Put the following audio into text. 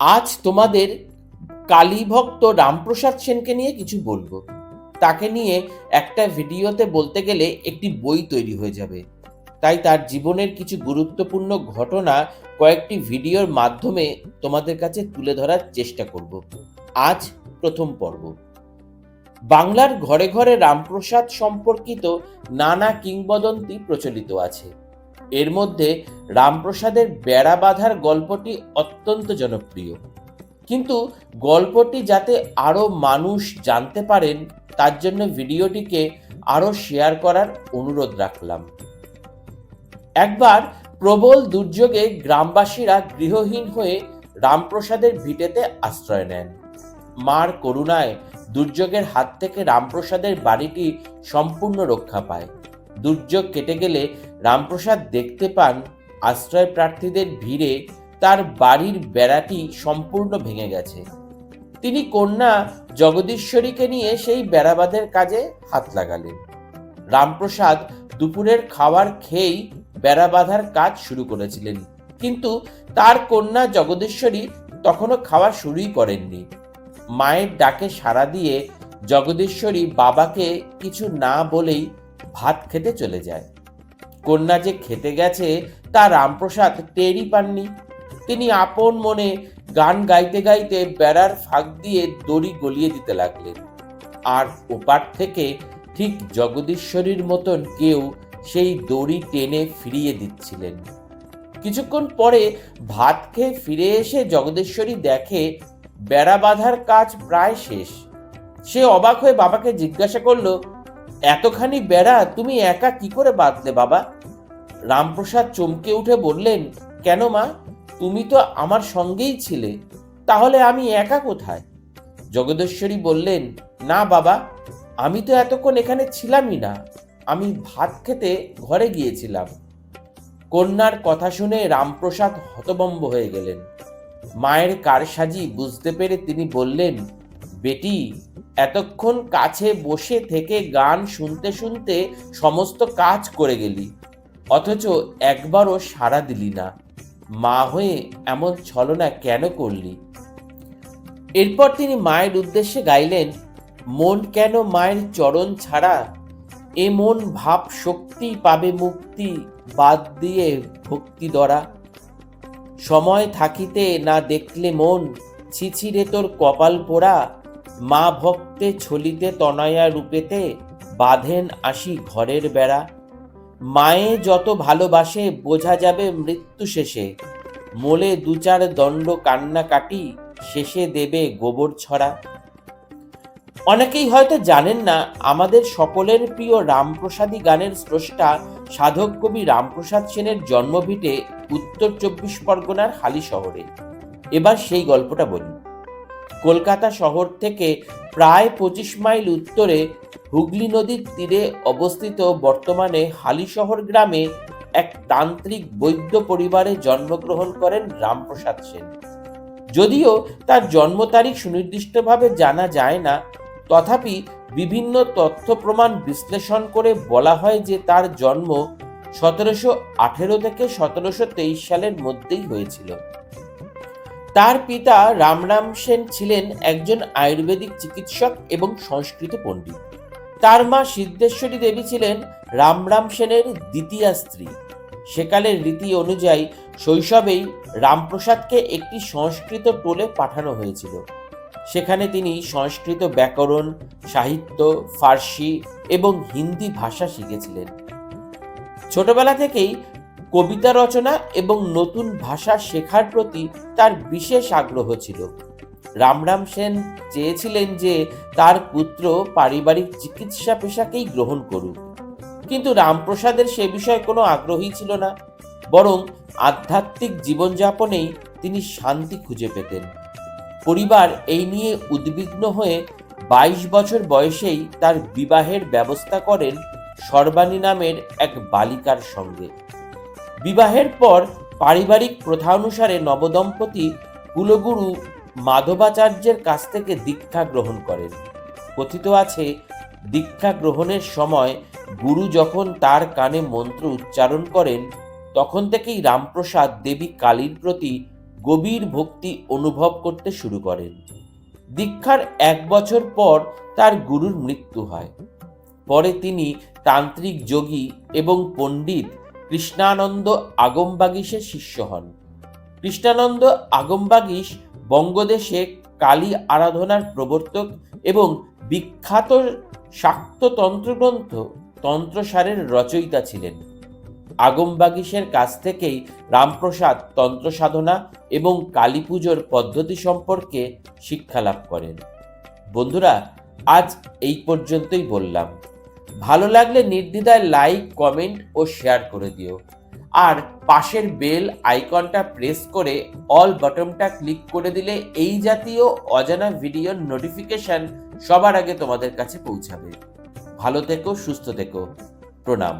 আজ তোমাদের কালীভক্ত রামপ্রসাদ সেনকে নিয়ে কিছু বলব। তাকে নিয়ে একটা ভিডিওতে বলতে গেলে একটি বই তৈরি হয়ে যাবে। তাই তার জীবনের কিছু গুরুত্বপূর্ণ ঘটনা কয়েকটি ভিডিওর মাধ্যমে তোমাদের কাছে তুলে ধরার চেষ্টা করব। আজ প্রথম পর্ব। বাংলার ঘরে ঘরে রামপ্রসাদ সম্পর্কিত নানা কিংবদন্তি প্রচলিত আছে। এর মধ্যে রামপ্রসাদের বেড়া বাঁধার গল্পটি অত্যন্ত জনপ্রিয়। কিন্তু গল্পটি যাতে আরও মানুষ জানতে পারেন, তার জন্য ভিডিওটিকে আরও শেয়ার করার অনুরোধ রাখলাম। একবার প্রবল দুর্যোগে গ্রামবাসীরা গৃহহীন হয়ে রামপ্রসাদের ভিটেতে আশ্রয় নেন। মার করুণায় দুর্যোগের হাত থেকে রামপ্রসাদের বাড়িটি সম্পূর্ণ রক্ষা পায়। দুর্যোগ কেটে গেলে রামপ্রসাদ দেখতে পান আশ্রয় প্রার্থীদের ভিড়ে তার বাড়ির বেড়াটি সম্পূর্ণ ভেঙে গেছে। তিনি কন্যা জগদীশ্বরীকে নিয়ে সেই বেড়াবাঁধের কাজে হাত লাগালেন। রামপ্রসাদ দুপুরের খাবার খেয়েই বেড়া বাঁধার কাজ শুরু করেছিলেন। কিন্তু তার কন্যা জগদীশ্বরী তখনও খাওয়া শুরুই করেননি। মায়ের ডাকে সাড়া দিয়ে জগদীশ্বরী বাবাকে কিছু না বলেই ভাত খেতে চলে যায়। কন্যা যে খেতে গেছে, তা রামপ্রসাদ টেরই পাননি। তিনি আপন মনে গান গাইতে গাইতে বেড়ার ফাঁক দিয়ে দড়ি গলিয়ে দিতে লাগলেন। আর ওপার থেকে ঠিক জগদীশ্বরীর মতন কেউ সেই দড়ি টেনে ফিরিয়ে দিচ্ছিলেন। কিছুক্ষণ পরে ভাত খেয়ে ফিরে এসে জগদীশ্বরী দেখে, বেড়া বাঁধার কাজ প্রায় শেষ। সে অবাক হয়ে বাবাকে জিজ্ঞাসা করল এতখানি বেড়া তুমি একা কি করে বাঁধলে বাবা? রামপ্রসাদ চমকে উঠে বললেন, কেন মা? তুমি তো আমার সঙ্গেই ছিলে। তাহলে আমি একা কোথায়? জগদেশ্বরী বললেন, না বাবা, আমি তো এতক্ষণ এখানে ছিলামই না। আমি ভাত খেতে ঘরে গিয়েছিলাম। কন্যার কথা শুনে রামপ্রসাদ হতবম্ব হয়ে গেলেন। মায়ের কারসাজি বুঝতে পেরে তিনি বললেন, বেটি এতক্ষণ কাছে বসে থেকে গান শুনতে শুনতে সমস্ত কাজ করে গেলি। অথচ একবারও সাড়া দিলি না। মা হয়ে এমন ছলনা কেন করলি? এরপর তিনি মায়ের উদ্দেশ্যে গাইলেন, মন কেন মায়ের চরণ ছাড়া? এ মন ভাব শক্তি পাবে মুক্তি বাদ দিয়ে ভক্তি দরা। সময় থাকিতে না দেখলে মন, ছিছিরে তোর কপাল পোড়া। মা ভক্তে ছলিতে তনয়া রূপেতে বাঁধেন আসি ঘরের বেড়া। মায়ে যত ভালোবাসে, বোঝা যাবে মৃত্যু শেষে। মোলে দু চার দণ্ড কান্না কাটি, শেষে দেবে গোবর ছড়া। অনেকেই হয়তো জানেন না, আমাদের সকলের প্রিয় রামপ্রসাদী গানের স্রষ্টা সাধক কবি রামপ্রসাদ সেনের জন্মভিটে উত্তর চব্বিশ পরগনার হালি শহরে। এবার সেই গল্পটা বলি। কলকাতা শহর থেকে প্রায় পঁচিশ মাইল উত্তরে হুগলি নদীর তীরে অবস্থিত বর্তমানে হালিশহর গ্রামে এক তান্ত্রিক বৈদ্য পরিবারে জন্মগ্রহণ করেন রামপ্রসাদ সেন। যদিও তার জন্ম তারিখ সুনির্দিষ্টভাবে জানা যায় না, তথাপি বিভিন্ন তথ্য প্রমাণ বিশ্লেষণ করে বলা হয় যে তার জন্ম সতেরোশো আঠেরো থেকে সতেরোশো তেইশ সালের মধ্যেই হয়েছিল। তার পিতা রামরাম সেন ছিলেন একজন আয়ুর্বেদিক চিকিৎসক এবং সংস্কৃত পণ্ডিত। তার মা সিদ্ধেশ্বরী দেবী ছিলেন রামরাম সেনের দ্বিতীয়া স্ত্রী। সেকালের রীতি অনুযায়ী শৈশবেই রামপ্রসাদকে একটি সংস্কৃত টোলে পাঠানো হয়েছিল। সেখানে তিনি সংস্কৃত ব্যাকরণ, সাহিত্য, ফার্সি এবং হিন্দি ভাষা শিখেছিলেন। ছোটবেলা থেকেই কবিতা রচনা এবং নতুন ভাষা শেখার প্রতি তার বিশেষ আগ্রহ ছিল। রামরাম সেন চেয়েছিলেন যে তার পুত্র পারিবারিক চিকিৎসা পেশাকেই গ্রহণ করুক। কিন্তু রামপ্রসাদের সে বিষয়ে কোনো আগ্রহী ছিল না, বরং আধ্যাত্মিক জীবনযাপনেই তিনি শান্তি খুঁজে পেতেন। পরিবার এই নিয়ে উদ্বিগ্ন হয়ে বাইশ বছর বয়সেই তার বিবাহের ব্যবস্থা করেন সর্বাণী নামের এক বালিকার সঙ্গে। বিবাহের পর পারিবারিক প্রথা অনুসারে নবদম্পতি কুলগুরু মাধবাচার্যের কাছ থেকে দীক্ষা গ্রহণ করেন। কথিত আছে, দীক্ষা গ্রহণের সময় গুরু যখন তার কানে মন্ত্র উচ্চারণ করেন, তখন থেকেই রামপ্রসাদ দেবী কালীর প্রতি গভীর ভক্তি অনুভব করতে শুরু করেন। দীক্ষার এক বছর পর তার গুরুর মৃত্যু হয়। পরে তিনি তান্ত্রিক যোগী এবং পণ্ডিত কৃষ্ণানন্দ আগমবাগিসের শিষ্য হন। কৃষ্ণানন্দ আগমবাগিস বঙ্গদেশে কালী আরাধনার প্রবর্তক এবং বিখ্যাত শাক্ত তন্ত্রগ্রন্থ তন্ত্রসারের রচয়িতা ছিলেন। আগমবাগিসের কাছ থেকেই রামপ্রসাদ তন্ত্র সাধনা এবং কালী পুজোর পদ্ধতি সম্পর্কে শিক্ষা লাভ করেন। বন্ধুরা, আজ এই পর্যন্তই বললাম। ভালো লাগলে নির্দ্বিধায় লাইক কমেন্ট ও শেয়ার করে দিও। আর পাশের বেল আইকনটা প্রেস করে অল বাটনটা ক্লিক করে দিলে এই জাতীয় অজানা ভিডিওর নোটিফিকেশন সবার আগে তোমাদের কাছে পৌঁছাবে। ভালো থেকো, সুস্থ থেকো। প্রণাম।